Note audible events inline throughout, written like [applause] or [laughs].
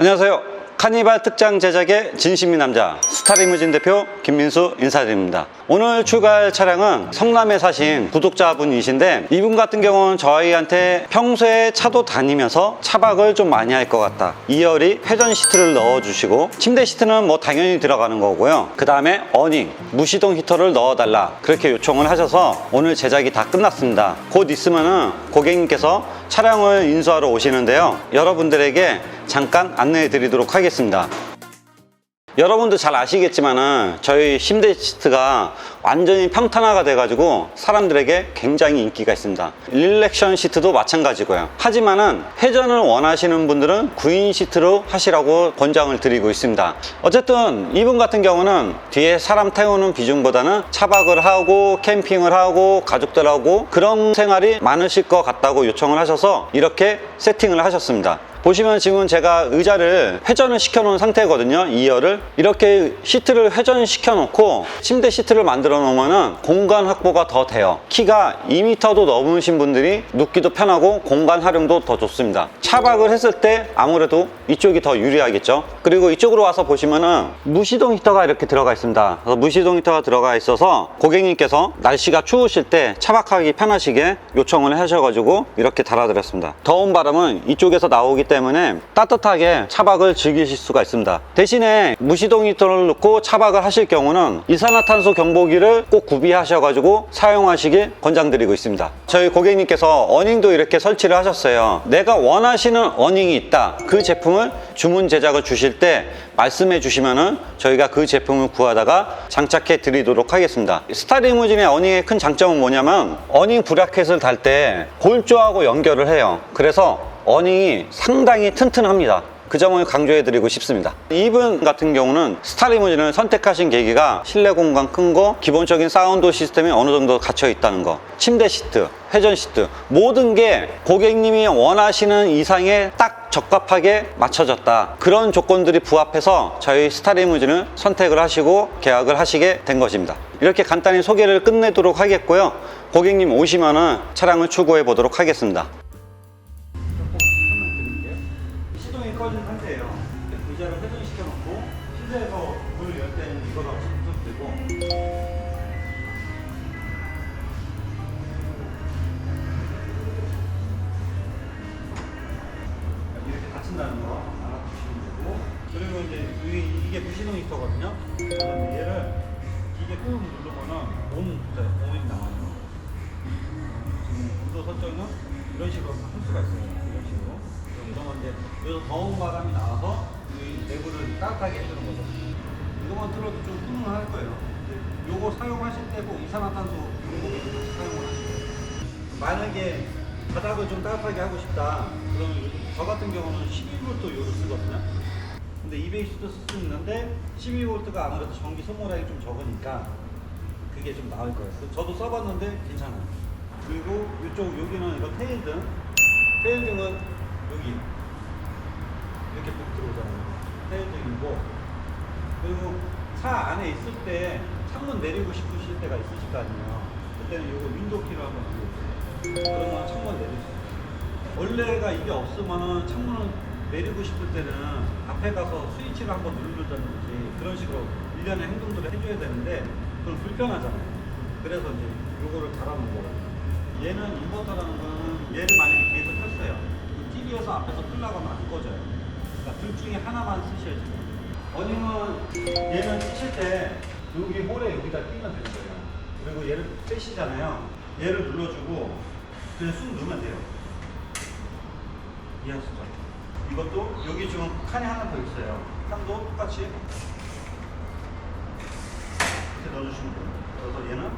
안녕하세요. 카니발 특장 제작의 진심이 남자 스타리무진 대표 김민수 인사드립니다. 오늘 출고할 차량은 성남에 사신 구독자분이신데 이분 같은 경우는 저희한테 평소에 차도 다니면서 차박을 좀 많이 할 것 같다. 2열이 회전 시트를 넣어주시고 침대 시트는 뭐 당연히 들어가는 거고요. 그 다음에 어닝, 무시동 히터를 넣어달라 그렇게 요청을 하셔서 오늘 제작이 다 끝났습니다. 곧 있으면은 고객님께서 차량을 인수하러 오시는데요. 여러분들에게 잠깐 안내해 드리도록 하겠습니다. 여러분도 잘 아시겠지만은 저희 침대 시트가 완전히 평탄화가 돼가지고 사람들에게 굉장히 인기가 있습니다. 릴렉션 시트도 마찬가지고요. 하지만은 회전을 원하시는 분들은 9인 시트로 하시라고 권장을 드리고 있습니다. 어쨌든 이분 같은 경우는 뒤에 사람 태우는 비중보다는 차박을 하고 캠핑을 하고 가족들하고 그런 생활이 많으실 것 같다고 요청을 하셔서 이렇게 세팅을 하셨습니다. 보시면 지금 제가 의자를 회전을 시켜 놓은 상태거든요 2열을. 이렇게 시트를 회전시켜 놓고 침대 시트를 만들어 놓으면 공간 확보가 더 돼요. 키가 2m도 넘으신 분들이 눕기도 편하고 공간 활용도 더 좋습니다. 차박을 했을 때 아무래도 이쪽이 더 유리하겠죠. 그리고 이쪽으로 와서 보시면은 무시동 히터가 이렇게 들어가 있습니다. 그래서 무시동 히터가 들어가 있어서 고객님께서 날씨가 추우실 때 차박하기 편하시게 요청을 하셔가지고 이렇게 달아드렸습니다. 더운 바람은 이쪽에서 나오기 때문에 따뜻하게 차박을 즐기실 수가 있습니다. 대신에 무시동 히터를 넣고 차박을 하실 경우는 이산화탄소 경보기를 꼭 구비하셔가지고 사용하시길 권장드리고 있습니다. 저희 고객님께서 어닝도 이렇게 설치를 하셨어요. 내가 원하시는 어닝이 있다. 그 제품을 주문 제작을 주실 때 말씀해 주시면은 저희가 그 제품을 구하다가 장착해 드리도록 하겠습니다. 스타리무진의 어닝의 큰 장점은 뭐냐면 어닝 브라켓을 달 때 골조하고 연결을 해요. 그래서 어닝이 상당히 튼튼합니다. 그 점을 강조해 드리고 싶습니다. 이분 같은 경우는 스타리무진을 선택하신 계기가 실내 공간 큰 거, 기본적인 사운드 시스템이 어느 정도 갖춰 있다는 거, 침대 시트, 회전 시트, 모든 게 고객님이 원하시는 이상에 딱 적합하게 맞춰졌다. 그런 조건들이 부합해서 저희 스타리무진을 선택을 하시고 계약을 하시게 된 것입니다. 이렇게 간단히 소개를 끝내도록 하겠고요. 고객님 오시면은 차량을 출고해 보도록 하겠습니다. 실내에서 문을 열 때는 이거가 접속되고 이렇게 닫힌다는 거 알아두시면 되고 그리고 이제 이- 이게 무시동 히터거든요. 그러면 얘를 이게 꾹 누르면은 온 네, 온이 나와요. 지금 구도 설정은 이런 식으로 할 수가 있어요. 이런 식으로. 그러면 이제 여기서 더운 바람이 나와서 이 내부를 따뜻하게 해주는 거죠. 이거만 틀어도 좀 훈훈할 거예요. 요거 사용하실 때고 이산화탄소 공급기 같이 사용을 돼요. 만약에 바닥을 좀 따뜻하게 하고 싶다. 그러면 저 같은 경우는 12V 요를 쓰거든요. 근데 220도 쓸 수 있는데 12V가 아무래도 전기 소모량이 좀 적으니까 그게 좀 나을 거예요. 저도 써봤는데 괜찮아요. 그리고 이쪽 여기는 이거 테일 등, 테일 등은 여기 이렇게 뚝 들어오잖아요. 테일등이고 그리고 차 안에 있을 때 창문 내리고 싶으실 때가 있으실 거 아니에요. 그때는 이거 윈도우 키를 한번 누르세요. 그러면 창문 있어요. 원래가 이게 없으면은 창문을 내리고 싶을 때는 앞에 가서 스위치를 한번 누르든지 그런 식으로 일련의 행동들을 해줘야 되는데 그건 불편하잖아요. 그래서 이제 요거를 달아놓은 거거든요. 얘는 인버터라는 거는 얘를 만약에 뒤에서 켰어요. TV에서 앞에서 끌라고 하면 안 꺼져요. 둘 중에 하나만 쓰셔야 돼요. 어닝은 얘는 끼실 때 여기 홀에 여기다 끼면 되는 거예요. 그리고 얘를 빼시잖아요. 얘를 눌러주고 그냥 쑥 넣으면 돼요. 이해하시죠? 이것도 여기 지금 칸이 하나 더 있어요. 칸도 똑같이 이렇게 넣어주시면 돼요. 그래서 얘는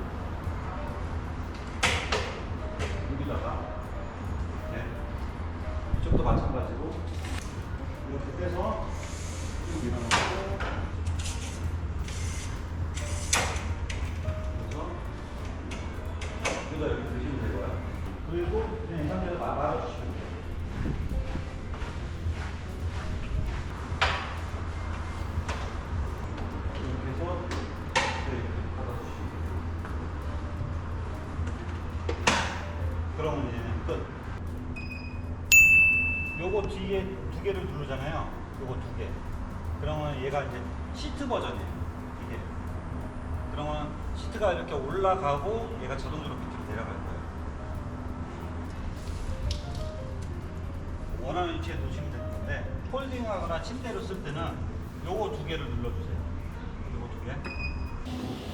거 뒤에 두 개를 누르잖아요. 요거 두 개. 그러면 얘가 이제 시트 버전이에요. 이게. 그러면 시트가 이렇게 올라가고 얘가 자동으로 밑으로 내려갈 거예요. 원하는 위치에 놓으시면 되는 건데 폴딩하거나 침대로 쓸 때는 요거 두 개를 눌러주세요. 요거 두 개.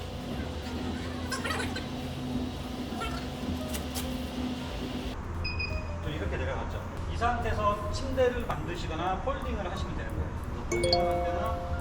상태에서 침대를 만드시거나 폴딩을 하시면 되는 거예요. 폴딩을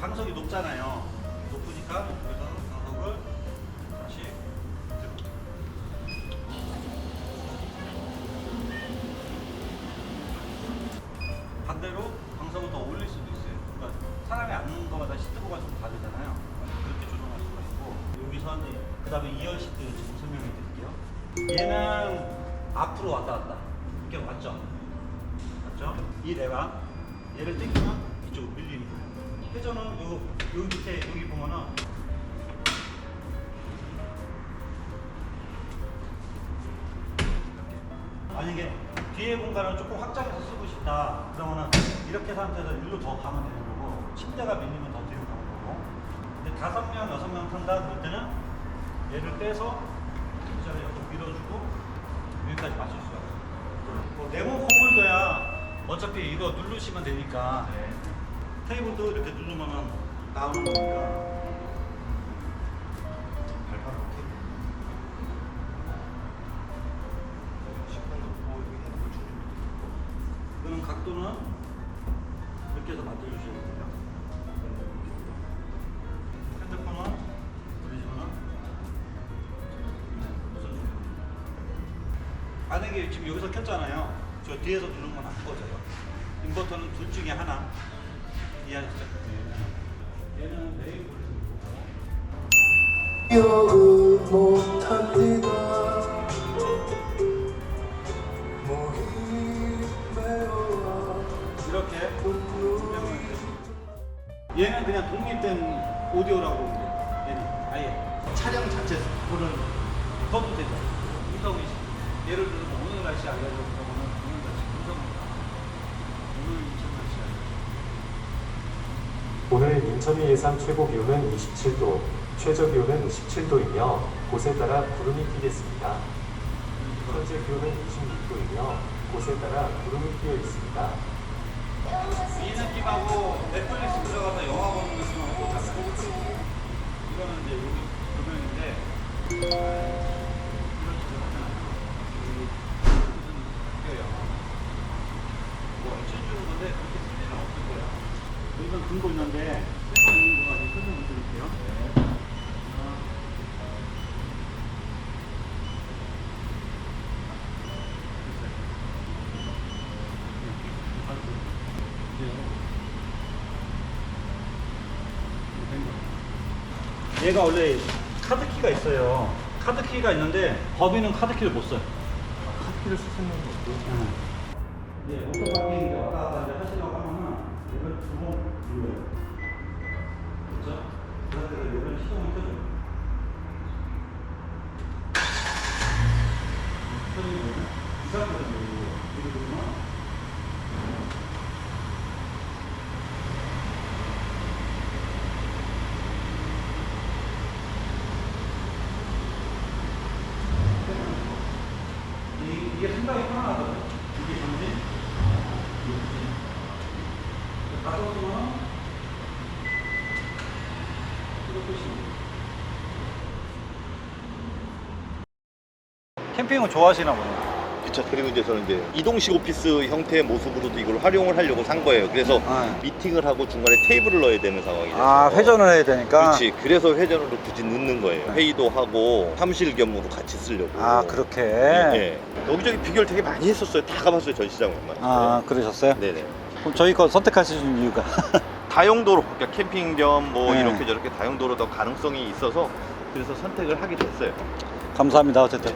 방석이 높잖아요. 높으니까 여기서 방석을 다시. 반대로 방석을 더 올릴 수도 있어요. 그러니까 사람이 앉는 거마다 시트보가 좀 다르잖아요. 그렇게 조정할 수가 있고 여기서 이제 그다음에 이열 시트 지금 설명해 드릴게요. 얘는 앞으로 왔다 갔다 이렇게 왔죠. 맞죠? 이 레바 얘를 당기면 이쪽으로 밀리는 거예요. 회전은 요, 요 밑에 여기 보면은 만약에 뒤에 공간을 조금 확장해서 쓰고 싶다. 그러면은 이렇게 상태에서 일로 더 가면 되는 거고 침대가 밀리면 더 뒤로 가는 거고. 근데 다섯 명 여섯 명 탄다 그럴 때는 얘를 빼서 의자를 이렇게 밀어주고 여기까지 맞출 수가 있어요. 뭐 네모 컵홀더야. 어차피 이거 누르시면 되니까 테이블도 이렇게 누르면은 나오는 거니까 발판 테이블 이거는 각도는 이렇게 해서 만들어주셔야 됩니다. 핸드폰은 돌리시면은 무슨? 만약에 지금 여기서 켰잖아요. 저 뒤에서 누르면 안 꺼져요. 인버터는 둘 중에 하나. 이렇게 얘는 그냥 독립된 오디오라고 돼요. 얘는 아예 촬영 자체 그거는 꺼도 되죠. 예를 들어서 오늘 날씨 알려줘 그러면 오늘 날씨 음성입니다. 오늘 인천 날씨 알려줘. 오늘 인천의 예상 최고 기온은 27도, 최저 기온은 17도이며 곳에 따라 구름이 끼겠습니다. 현재 기온은 26도이며 곳에 따라 구름이 끼어 있습니다. 이 느낌하고 넷플릭스 들어가서 영화 보는 느낌하고 달라요. 이거는 이제 여기 조명인데 이런 식으로 하잖아요. 여기 무슨 바뀌어요. 뭐 해주는 건데 그렇게 쓸 일은 없을 거예요. 여기서 근거 있는데 쓸거 있는 거 가지고 설명 드릴게요. 네. 얘가 원래 카드 키가 있어요. 카드 키가 있는데 법인은 카드 키를 못 써요. 커피를 쓰시는 것도 네, 오토바이 이제 왔다 갔다 이제 하시려고 하면은 얘를 두번 눌러요. 그렇죠? 그 상태에서 얘를 시동을 켜줘요. 켜지는 거는 이 상태에서 누르고 이렇게 누르면 이- 이게 생각이 편안하거든요. 이게 전진, 이게 전진. 캠핑을 좋아하시나 보네요. 그쵸. 그리고 이제 저는 이제 이동식 오피스 형태의 모습으로도 이걸 활용을 하려고 산 거예요. 그래서 네. 미팅을 하고 중간에 테이블을 넣어야 되는 상황이죠. 아, 회전을 해야 되니까. 그렇지. 그래서 회전으로 굳이 넣는 거예요. 네. 회의도 하고 사무실 겸으로 같이 쓰려고. 아, 그렇게. 예, 예. 여기저기 비교를 되게 많이 했었어요. 다 가봤어요. 전시장을. 아, 그러셨어요? 네네. 그럼 저희 거 선택하시는 이유가? [laughs] 다용도로, 그러니까 캠핑 겸 뭐 네. 이렇게 저렇게 다용도로 더 가능성이 있어서 그래서 선택을 하게 됐어요. 감사합니다, 어쨌든.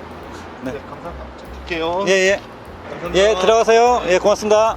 네, 네. 감사합니다. 갈게요. 예, 예. 감사합니다. 예, 들어가세요. 예, 고맙습니다.